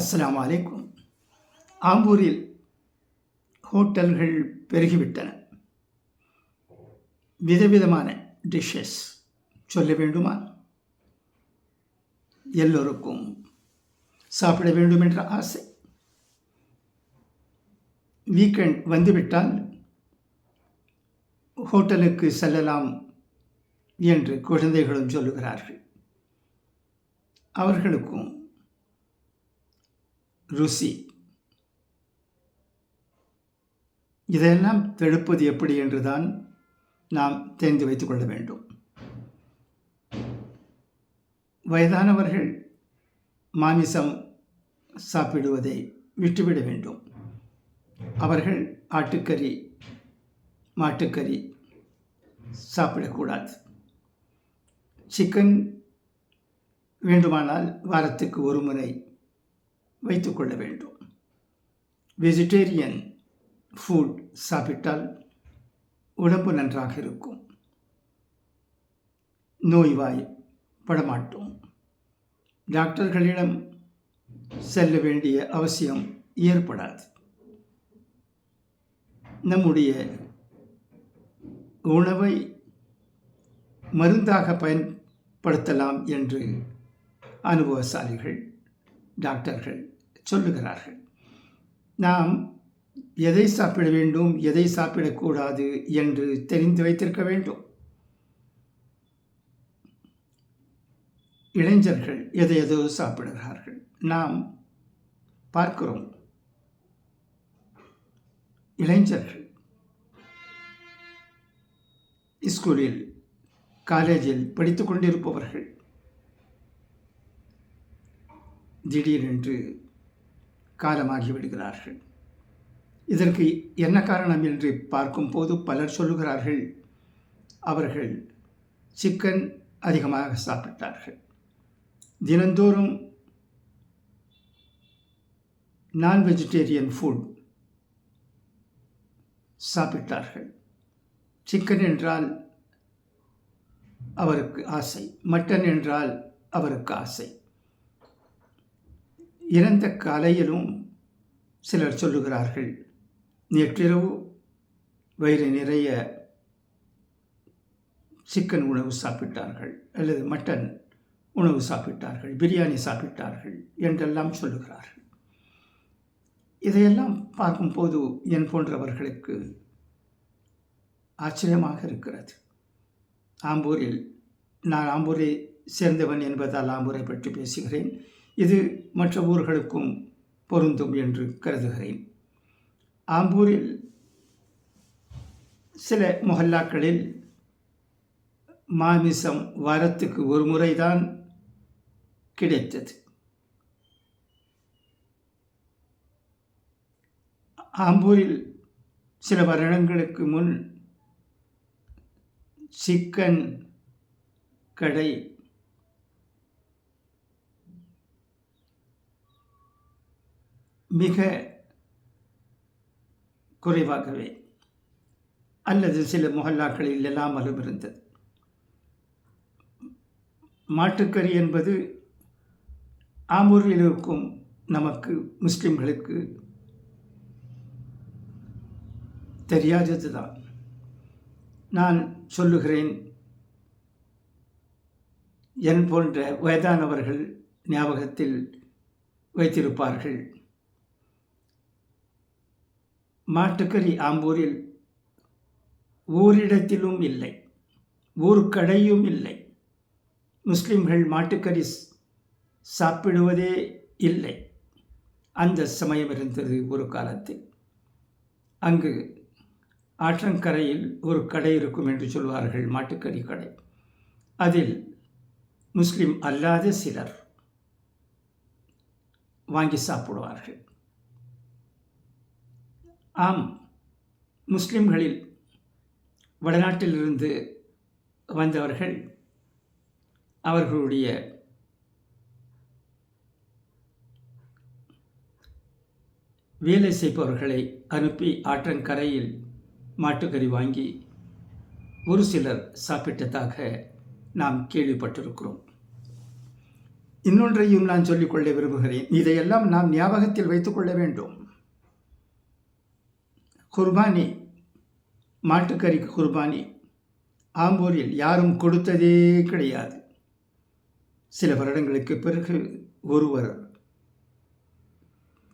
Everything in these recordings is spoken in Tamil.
அஸ்லாம் வலைக்கும் ஆம்பூரில் ஹோட்டல்கள் பெருகிவிட்டன. விதவிதமான டிஷ்ஷஸ் சொல்ல வேண்டுமா? எல்லோருக்கும் சாப்பிட வேண்டும் என்ற ஆசை. வீக்கெண்ட் வந்துவிட்டால் ஹோட்டலுக்கு செல்லலாம் என்று குழந்தைகளும் சொல்லுகிறார்கள். அவர்களுக்கும் ருசி. இதையெல்லாம் தடுப்பது எப்படி என்றுதான் நாம் தெரிந்து வைத்துக் கொள்ள வேண்டும். வயதானவர்கள் மாமிசம் சாப்பிடுவதை விட்டுவிட வேண்டும். அவர்கள் ஆட்டுக்கறி மாட்டுக்கறி சாப்பிடக்கூடாது. சிக்கன் வேண்டுமானால் வாரத்துக்கு ஒரு முறை வைத்துக்கொள்ள வேண்டும். வெஜிடேரியன் ஃபுட் சாப்பிட்டால் உடம்பு நன்றாக இருக்கும். நோய்வாய் படமாட்டோம். டாக்டர்களிடம் செல்ல வேண்டிய அவசியம் ஏற்படாது. நம்முடைய உணவை மருந்தாக பயன்படுத்தலாம் என்று அனுபவசாலிகள் டாக்டர்கள் சொல்லுகிறார்கள். நாம் எதை சாப்பிட வேண்டும் எதை சாப்பிடக்கூடாது என்று தெரிந்து வைத்திருக்க வேண்டும். இளைஞர்கள் எதை எதோ சாப்பிடுகிறார்கள். நாம் பார்க்கிறோம். இளைஞர்கள் ஸ்கூலில் காலேஜில் படித்து கொண்டிருப்பவர்கள் திடீரென்று காலமாகி விடுகிறார்கள். இதற்கு என்ன காரணம் என்று பார்க்கும்போது பலர் சொல்லுகிறார்கள் அவர்கள் சிக்கன் அதிகமாக சாப்பிட்டார்கள். தினந்தோறும் நான் வெஜிடேரியன் ஃபுட் சாப்பிட்டார்கள். சிக்கன் என்றால் அவருக்கு ஆசை மட்டன் என்றால் அவருக்கு ஆசை. இறந்த காலையிலும் சிலர் சொல்லுகிறார்கள் நேற்றிரவு வயிறு நிறைய சிக்கன் உணவு சாப்பிட்டார்கள் அல்லது மட்டன் உணவு சாப்பிட்டார்கள் பிரியாணி சாப்பிட்டார்கள் என்றெல்லாம் சொல்லுகிறார்கள். இதையெல்லாம் பார்க்கும்போது என் போன்றவர்களுக்கு ஆச்சரியமாக இருக்கிறது. ஆம்பூரில் நான் ஆம்பூரை சேர்ந்தவன் என்பதால் ஆம்பூரை பற்றி பேசுகிறேன். இது மற்ற ஊர்களுக்கும் பொருந்தும் என்று கருதுகிறேன். ஆம்பூரில் சில மொஹல்லாக்களில் மாமிசம் வாரத்துக்கு ஒரு முறைதான் கிடைத்தது. ஆம்பூரில் சில வருடங்களுக்கு முன் சிக்கன் கடை மிக குறைவாகவே அல்லது சில முகல்லாக்களில் இல்லாமலும் இருந்தது மாட்டுக்கறி என்பது ஆமூரில் இருக்கும் நமக்கு முஸ்லிம்களுக்கு தெரியாதது தான் நான் சொல்லுகிறேன் என் போன்ற வயதானவர்கள் ஞாபகத்தில் வைத்திருப்பார்கள். மாட்டுக்கறி ஆம்பூரில் ஓரிடத்திலும் இல்லை ஒரு கடையும் இல்லை. முஸ்லிம்கள் மாட்டுக்கறி சாப்பிடுவதே இல்லை. அந்த சமயம் இருந்தது ஒரு காலத்தில். அங்கு ஆற்றங்கரையில் ஒரு கடை இருக்கும் என்று சொல்வார்கள் மாட்டுக்கறி கடை. அதில் முஸ்லிம் அல்லாத சிலர் வாங்கி சாப்பிடுவார்கள். ஆம். முஸ்லிம்களில் வடநாட்டிலிருந்து வந்தவர்கள் அவர்களுடைய வேலை செய்பவர்களை அனுப்பி ஆற்றங்கரையில் மாட்டுக்கறி வாங்கி ஒரு சிலர் சாப்பிட்டதாக நாம் கேள்விப்பட்டிருக்கிறோம். இன்னொன்றையும் நான் சொல்லிக்கொள்ள விரும்புகிறேன். இதையெல்லாம் நாம் ஞாபகத்தில் வைத்துக்கொள்ள வேண்டும். குர்பானி மாட்டுக்கறிக்கு குர்பானி ஆம்பூரில் யாரும் கொடுத்ததே கிடையாது. சில வருடங்களுக்கு பிறகு ஒருவர்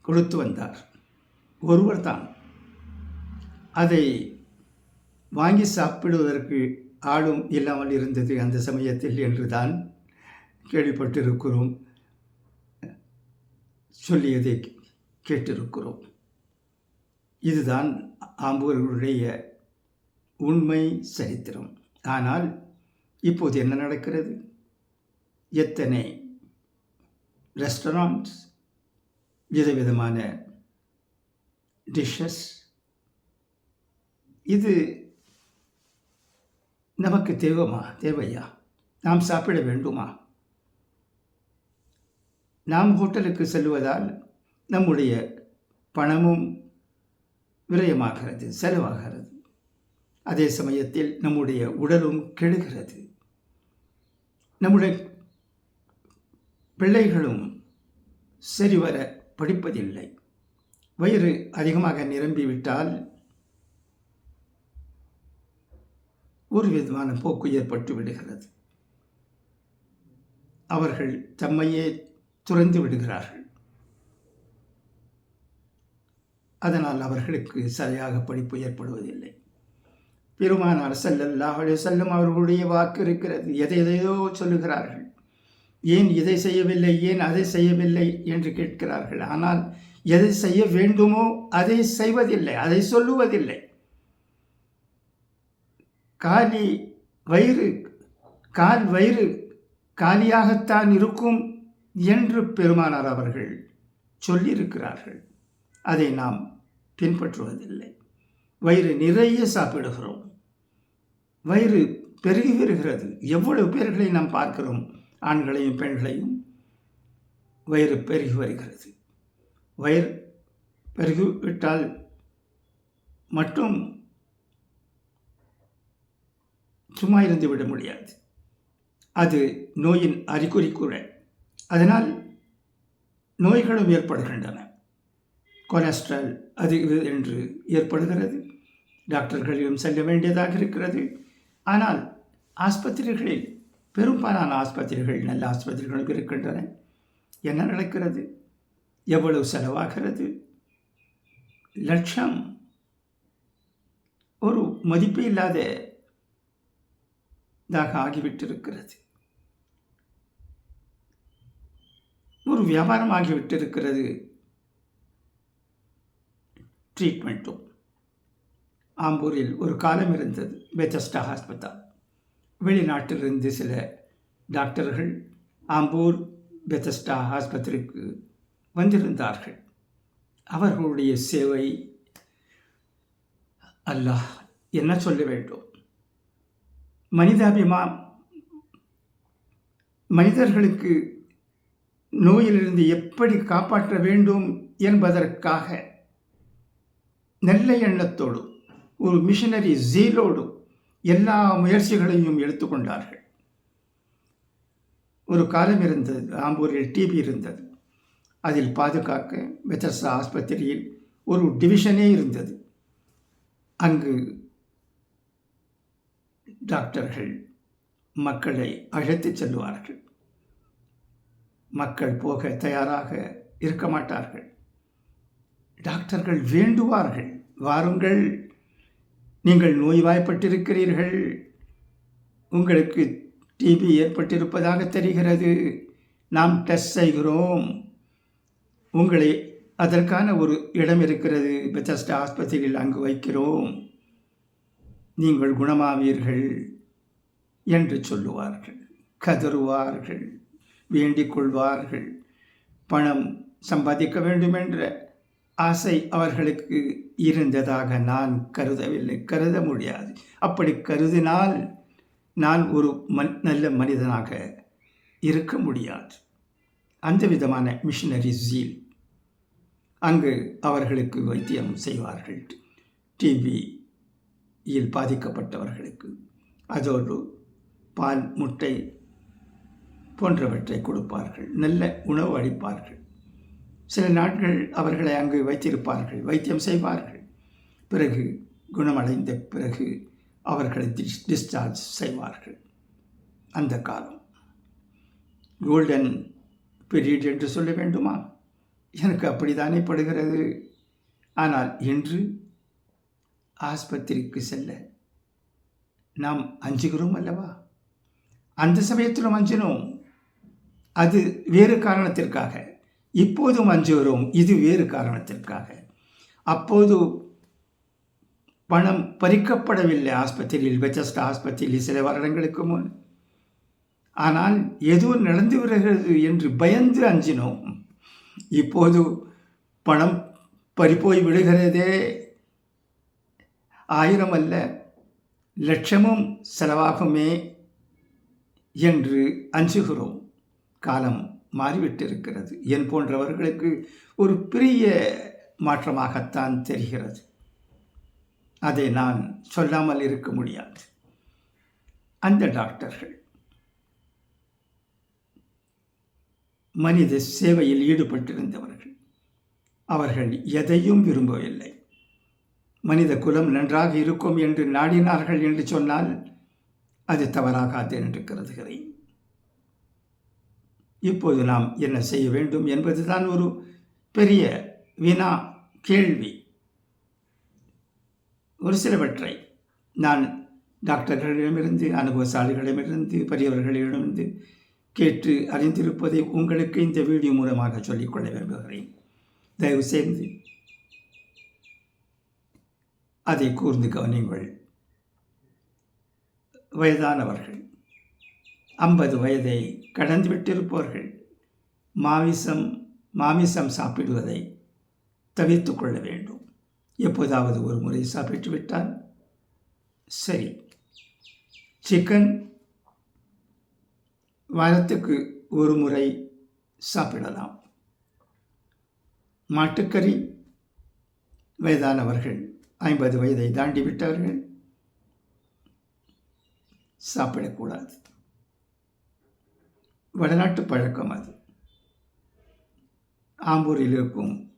கொடுத்து வந்தார். ஒருவர் தான். அதை வாங்கி சாப்பிடுவதற்கு ஆளும் இல்லாமல் இருந்தது அந்த சமயத்தில் என்றுதான் கேள்விப்பட்டிருக்கிறோம். சொல்லியதை கேட்டிருக்கிறோம். இதுதான் ஆம்பூர்களுடைய உண்மை சரித்திரம். ஆனால் இப்போது என்ன நடக்கிறது? எத்தனை ரெஸ்டாரண்ட்ஸ் விதவிதமான டிஷ்ஷஸ் இது நமக்கு தேவமா? தேவையா? நாம் சாப்பிட வேண்டுமா? நாம் ஹோட்டலுக்கு செல்வதால் நம்முடைய பணமும் விரயமாகிறது செலவாகிறது. அதே சமயத்தில் நம்முடைய உடலும் கெடுகிறது. நம்முடைய பிள்ளைகளும் சரிவர படிப்பதில்லை. வயிறு அதிகமாக நிரம்பிவிட்டால் ஒரு விதமான போக்கு ஏற்பட்டு விடுகிறது. அவர்கள் தம்மையே துறந்து விடுகிறார்கள். அதனால் அவர்களுக்கு சரியாக படிப்பு ஏற்படுவதில்லை. பெருமானார் செல்லல்லாஹ் செல்லும் அவர்களுடைய வாக்கு இருக்கிறது. எதை எதையோ சொல்லுகிறார்கள். ஏன் இதை செய்யவில்லை? ஏன் அதை செய்யவில்லை? என்று கேட்கிறார்கள். ஆனால் எதை செய்ய வேண்டுமோ அதை செய்வதில்லை. அதை சொல்லுவதில்லை. காலி வயிறு கால் வயிறு காலியாகத்தான் இருக்கும் என்று பெருமானார் அவர்கள் சொல்லியிருக்கிறார்கள். அதை நாம் பின்பற்றுவதில்லை. வயிறு நிறைய சாப்பிடுகிறோம். வயிறு பெருகி வருகிறது. எவ்வளவு பேர்களை நாம் பார்க்கிறோம்? ஆண்களையும் பெண்களையும். வயிறு பெருகி வருகிறது. வயிறு பெருகிவிட்டால் மட்டும் சும்மா இருந்து விட முடியாது. அது நோயின் அறிகுறி கூட. அதனால் நோய்களும் ஏற்படுகின்றன. கொலஸ்ட்ரால் அது இது என்று ஏற்படுகிறது. டாக்டர்களிடம் செல்ல வேண்டியதாக இருக்கிறது. ஆனால் ஆஸ்பத்திரிகளில் பெரும்பாலான ஆஸ்பத்திரிகள் நல்ல ஆஸ்பத்திரிகளும் இருக்கின்றன. என்ன நடக்கிறது? எவ்வளவு செலவாகிறது? லட்சம். ஒரு மதிப்பு இல்லாததாக ஆகிவிட்டிருக்கிறது. ஒரு வியாபாரம் ஆகிவிட்டிருக்கிறது. ட்ரீட்மெண்ட்டும் ஆம்பூரில் ஒரு காலம் இருந்தது பெத்தஸ்டா ஹாஸ்பத்தால் வெளிநாட்டிலிருந்து சில டாக்டர்கள் ஆம்பூர் பெத்தஸ்டா ஆஸ்பத்திரிக்கு வந்திருந்தார்கள். அவர்களுடைய சேவை அல்லாஹ் என்ன சொல்ல வேண்டும்? மனிதாபிமா மனிதர்களுக்கு நோயிலிருந்து எப்படி காப்பாற்ற வேண்டும் என்பதற்காக நல்ல எண்ணத்தோடு ஒரு மிஷனரி ஜீலோடு எல்லா முயற்சிகளையும் எடுத்துக்கொண்டார்கள். ஒரு காலம் இருந்தது ஆம்பூரில் டிபி இருந்தது. அதில் பாதுகாக்க வெத்தர்சா ஆஸ்பத்திரியில் ஒரு டிவிஷனே இருந்தது. அங்கு டாக்டர்கள் மக்களை அழைத்துச் செல்வார்கள் மக்கள் போக தயாராக இருக்க மாட்டார்கள். டாக்டர்கள் வேண்டுவார்கள். வாருங்கள். நீங்கள் நோய்வாய்ப்பட்டிருக்கிறீர்கள். உங்களுக்கு டிபி ஏற்பட்டிருப்பதாக தெரிகிறது. நாம் டெஸ்ட் செய்கிறோம். உங்களை அதற்கான ஒரு இடம் இருக்கிறது. பெத்தஸ்ட ஆஸ்பத்திரியில் அங்கு வைக்கிறோம். நீங்கள் குணமாவீர்கள் என்று சொல்லுவார்கள். கதறுவார்கள். வேண்டிக் கொள்வார்கள். பணம் சம்பாதிக்க வேண்டும் என்ற ஆசை அவர்களுக்கு இருந்ததாக நான் கருதவில்லை. கருத முடியாது. அப்படி கருதினால் நான் ஒரு மன் நல்ல மனிதனாக இருக்க முடியாது. அந்த விதமான மிஷினரி ஜீல் அங்கு அவர்களுக்கு வைத்தியம் செய்வார்கள். டிபியில் பாதிக்கப்பட்டவர்களுக்கு அதோடு பால் முட்டை போன்றவற்றை கொடுப்பார்கள். நல்ல உணவு அளிப்பார்கள். சில நாட்கள் அவர்களை அங்கு வைத்திருப்பார்கள் வைத்தியம் செய்வார்கள். பிறகு குணமடைந்த பிறகு அவர்களை டிஸ் டிஸ்சார்ஜ் செய்வார்கள். அந்த காலம். கோல்டன் பீரியட் என்று சொல்ல வேண்டுமா? எனக்கு அப்படித்தானே படுகிறது. ஆனால் இன்று ஆஸ்பத்திரிக்கு செல்ல நாம் அஞ்சுகிறோம் அல்லவா? அந்த சமயத்திலும் அஞ்சினோம். அது வேறு காரணத்திற்காக. இப்போதும் அஞ்சுகிறோம் இது வேறு காரணத்திற்காக. அப்போது பணம் பறிக்கப்படவில்லை ஆஸ்பத்திரியில் பெச்சஸ்ட் ஆஸ்பத்திரியில் சில வருடங்களுக்கு முன். ஆனால் ஏதோ நடந்து வருகிறது என்று பயந்து அஞ்சினோம். இப்போது பணம் பறிப்போய் விடுகிறதே ஆயிரம் அல்ல லட்சமும் செலவாகுமே என்று அஞ்சுகிறோம். காலம் மாறிவிட்டிருக்கிறது. என் போன்றவர்களுக்கு ஒரு பெரிய மாற்றமாகத்தான் தெரிகிறது. அதை நான் சொல்லாமல் இருக்க முடியாது. அந்த டாக்டர்கள் மனித சேவையில் ஈடுபட்டிருந்தவர்கள். அவர்கள் எதையும் விரும்பவில்லை. மனித குலம் நன்றாக இருக்கும் என்று நாடினார்கள் என்று சொன்னால் அது தவறாகாது என்று கருதுகிறேன். இப்போது நாம் என்ன செய்ய வேண்டும் என்பதுதான் ஒரு பெரிய வினா கேள்வி. ஒரு சிலவற்றை நான் டாக்டர்களிடமிருந்து அனுபவசாலிகளிடமிருந்து பெரியவர்களிடமிருந்து கேட்டு அறிந்திருப்பதை உங்களுக்கு இந்த வீடியோ மூலமாக சொல்லிக்கொள்ள விரும்புகிறேன். தயவு செய்து அதை கூர்ந்து கவனியுங்கள். வயதானவர்கள் ஐம்பது வயதை கடந்து விட்டிருப்பவர்கள் மாமிசம் மாமிசம் சாப்பிடுவதை தவிர்த்து கொள்ள வேண்டும். எப்போதாவது ஒரு முறை சாப்பிட்டு விட்டால் சரி. சிக்கன் வாரத்துக்கு ஒரு முறை சாப்பிடலாம். மாட்டுக்கறி வயதானவர்கள் ஐம்பது வயதை தாண்டிவிட்டவர்கள் சாப்பிடக்கூடாது. வடநாட்டு பழக்கம் அது. ஆம்பூரில் இருக்கும்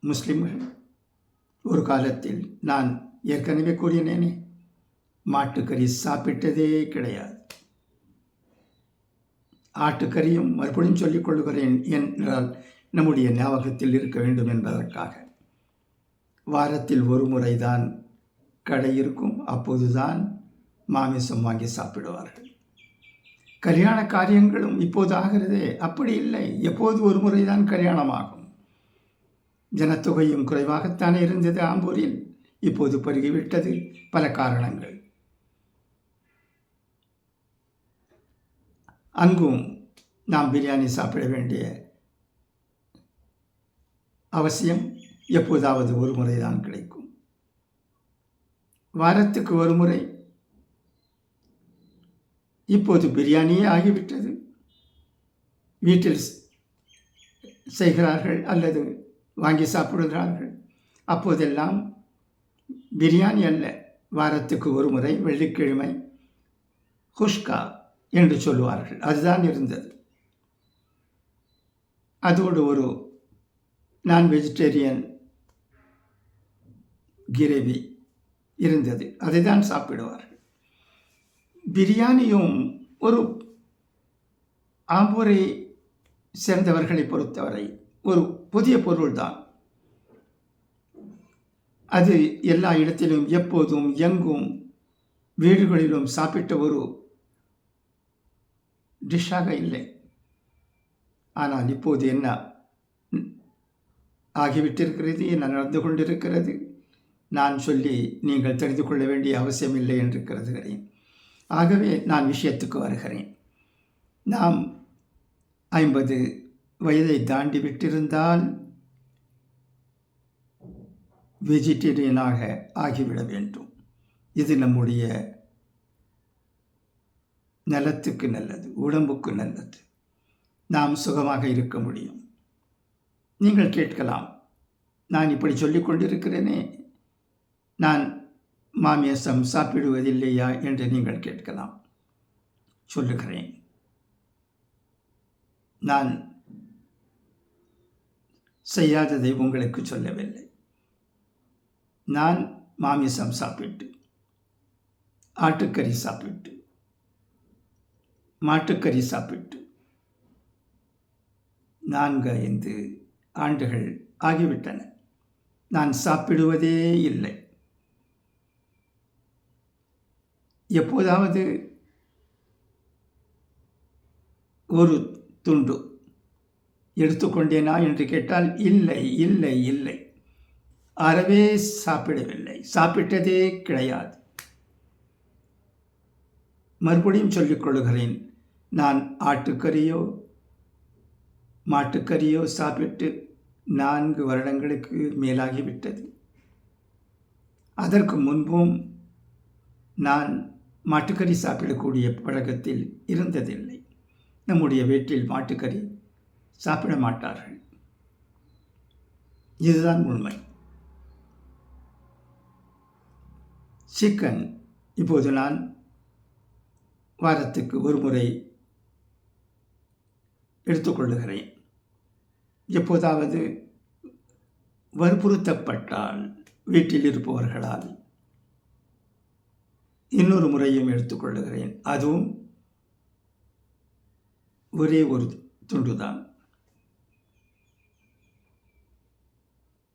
முஸ்லிம்கள் ஒரு காலத்தில் நான் ஏற்கனவே கூறினேனே மாட்டுக்கறி சாப்பிட்டதே கிடையாது. ஆட்டுக்கறியும் மறுபடியும் சொல்லிக் கொள்கிறேன் என்றால் நம்முடைய ஞாபகத்தில் இருக்க வேண்டும் என்பதற்காக. வாரத்தில் ஒரு முறைதான் கடை இருக்கும் அப்போதுதான் மாமிசம் வாங்கி சாப்பிடுவார்கள். கல்யாண காரியங்களும் இப்போது ஆகிறதே. அப்படி இல்லை. எப்போது ஒரு முறைதான் கல்யாணமாகும். ஜனத்தொகையும் குறைவாகத்தானே இருந்தது ஆம்பூரில். இப்போது பருகிவிட்டது பல காரணங்கள். அங்கும் நாம் பிரியாணி சாப்பிட வேண்டிய அவசியம் எப்போதாவது ஒரு முறை தான் கிடைக்கும். வாரத்துக்கு ஒரு முறை இப்போது பிரியாணியே ஆகிவிட்டது. வீட்டில் செய்கிறார்கள் அல்லது வாங்கி சாப்பிடுகிறார்கள். அப்போதெல்லாம் பிரியாணி அல்ல. வாரத்துக்கு ஒரு முறை வெள்ளிக்கிழமை குஷ்கா என்று சொல்லுவார்கள். அதுதான் இருந்தது. அதோடு ஒரு நான் வெஜிடேரியன் கிரேவி இருந்தது. அதை தான் சாப்பிடுவார்கள். பிரியாணியும் ஒரு ஆம்பூரை சேர்ந்தவர்களை பொறுத்தவரை ஒரு புதிய பொருள்தான். அது எல்லா இடத்திலும் எப்போதும் எங்கும் வீடுகளிலும் சாப்பிட்ட ஒரு டிஷ்ஷாக இல்லை. ஆனால் இப்போது என்ன? ஆகிவிட்டிருக்கிறது என்ன நடந்து கொண்டிருக்கிறது? நான் சொல்லி நீங்கள் தெரிந்து கொள்ள வேண்டிய அவசியமில்லை என்று கருதுகிறேன் ஆகவே நான் விஷயத்துக்கு வருகிறேன். நாம் ஐம்பது வயதை தாண்டி விட்டிருந்தால் வெஜிடேரியனாக ஆகிவிட வேண்டும். இது நம்முடைய நலத்துக்கு நல்லது உடம்புக்கு நல்லது. நாம் சுகமாக இருக்க முடியும். நீங்கள் கேட்கலாம் நான் இப்படி சொல்லிக் கொண்டிருக்கிறேனே. நான் மாமியசம் சாப்பிடுவதில்லையா என்று நீங்கள் கேட்கலாம். சொல்லுகிறேன். நான் செய்யாததை உங்களுக்கு சொல்லவில்லை. நான் மாமிசம் சாப்பிட்டு ஆட்டுக்கறி சாப்பிட்டு மாட்டுக்கறி சாப்பிட்டு நான்கு ஐந்து ஆண்டுகள் ஆகிவிட்டன. நான் சாப்பிடுவதே இல்லை. எப்போதாவது ஒரு துண்டு எடுத்துக்கொண்டேனா என்று கேட்டால் இல்லை இல்லை இல்லை. அறவே சாப்பிடவில்லை. சாப்பிட்டதே கிடையாது. மறுபடியும் சொல்லிக் கொள்கிறேன். நான் ஆட்டுக்கறியோ மாட்டுக்கறியோ சாப்பிட்டு நான்கு வருடங்களுக்கு மேலாகிவிட்டது. அதற்கு முன்பும் நான் மாட்டுக்கறி சாப்பிடக்கூடிய பழக்கத்தில் இருந்ததில்லை. நம்முடைய வீட்டில் மாட்டுக்கறி சாப்பிட மாட்டார்கள். இதுதான் உண்மை. சிக்கன் இப்போது நான் வாரத்துக்கு ஒரு முறை எடுத்துக்கொள்ளுகிறேன் எப்போதாவது வற்புறுத்தப்பட்டால் வீட்டில் இருப்பவர்களால் இன்னொரு முறையும் எடுத்துக்கொள்ளுகிறேன். அதுவும் ஒரே ஒரு துண்டுதான்.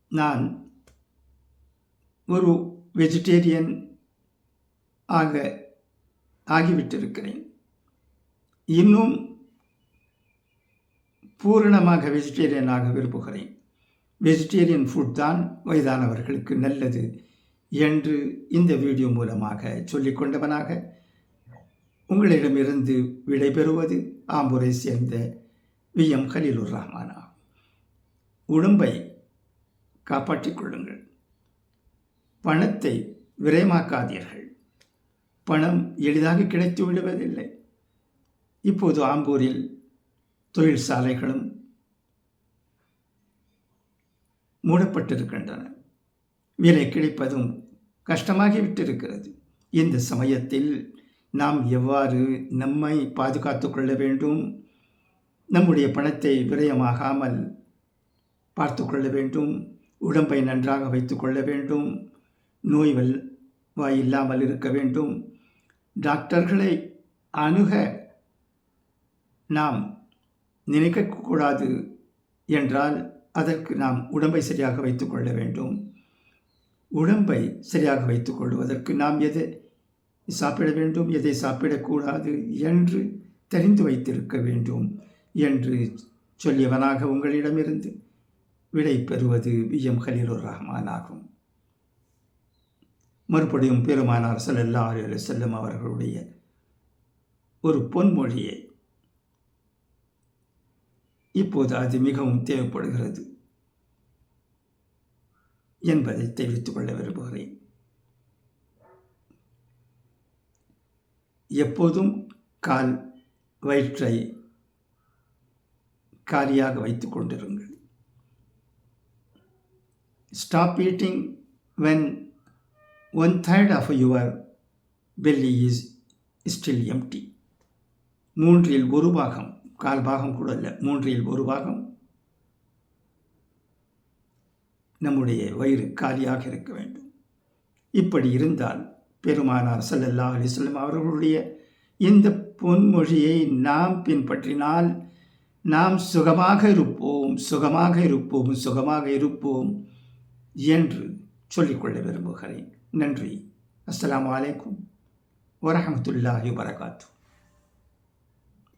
நான் ஒரு வெஜிடேரியன் ஆக ஆகிவிட்டிருக்கிறேன். இன்னும் பூரணமாக வெஜிடேரியனாக விரும்புகிறேன். வெஜிடேரியன் ஃபுட் தான் வயதானவர்களுக்கு நல்லது. என்று இந்த வீடியோ மூலமாக சொல்லிக்கொண்டவனாக உங்களிடமிருந்து விடைபெறுவது ஆம்பூரை சேர்ந்த வி. எம். கலீலுர் ரஹ்மானா உடம்பை காப்பாற்றிக் கொள்ளுங்கள். பணத்தை விரயமாக்காதீர்கள் பணம் எளிதாக கிடைத்து விடுவதில்லை. இப்போது ஆம்பூரில் தொழிற்சாலைகளும் மூடப்பட்டிருக்கின்றன. வேலை கிடைப்பதும் கஷ்டமாகிவிட்டிருக்கிறது இந்த சமயத்தில் நாம் எவ்வாறு நம்மை பாதுகாத்து கொள்ள வேண்டும்? நம்முடைய பணத்தை விரயமாகாமல் பார்த்து கொள்ள வேண்டும். உடம்பை நன்றாக வைத்து கொள்ள வேண்டும். நோய் வாய் இல்லாமல் இருக்க வேண்டும். டாக்டர்களை அணுக நாம் நினைக்கக்கூடாது என்றால் அதற்கு நாம் உடம்பை சரியாக வைத்து கொள்ள வேண்டும். உடம்பை சரியாக வைத்துக் கொள்வதற்கு நாம் எதை சாப்பிட வேண்டும் எதை சாப்பிடக்கூடாது என்று தெரிந்து வைத்திருக்க வேண்டும் என்று சொல்லியவனாக உங்களிடமிருந்து விடை பெறுவது வி. எம். ஹலீலுர் ரஹ்மான் ஆகும். மறுபடியும் பெருமானார் சல்லல்லா அலி செல்லும் அவர்களுடைய ஒரு பொன்மொழியை இப்போது அது மிகவும் தேவைப்படுகிறது. என்பதை தெரிவித்துக் கொள்ள விரும்புகிறேன். எப்போதும் கால் வயிற்றை காலியாக வைத்து கொண்டிருங்கள். Stop eating when one third of your belly is still empty மூன்றில் ஒரு பாகம் கால் பாகம் கூட இல்லை மூன்றில் ஒரு பாகம் நம்முடைய வயிறு காலியாக இருக்க வேண்டும். இப்படி இருந்தால் பெருமானார் சல்லல்லா அலிஸ்லம் அவர்களுடைய இந்த பொன்மொழியை நாம் பின்பற்றினால் நாம் சுகமாக இருப்போம் சுகமாக இருப்போம் சுகமாக இருப்போம் என்று சொல்லிக்கொள்ள விரும்புகிறேன். நன்றி. அஸ்லாம் வலைக்கும் வரமத்துல்லாஹி வரகாத்து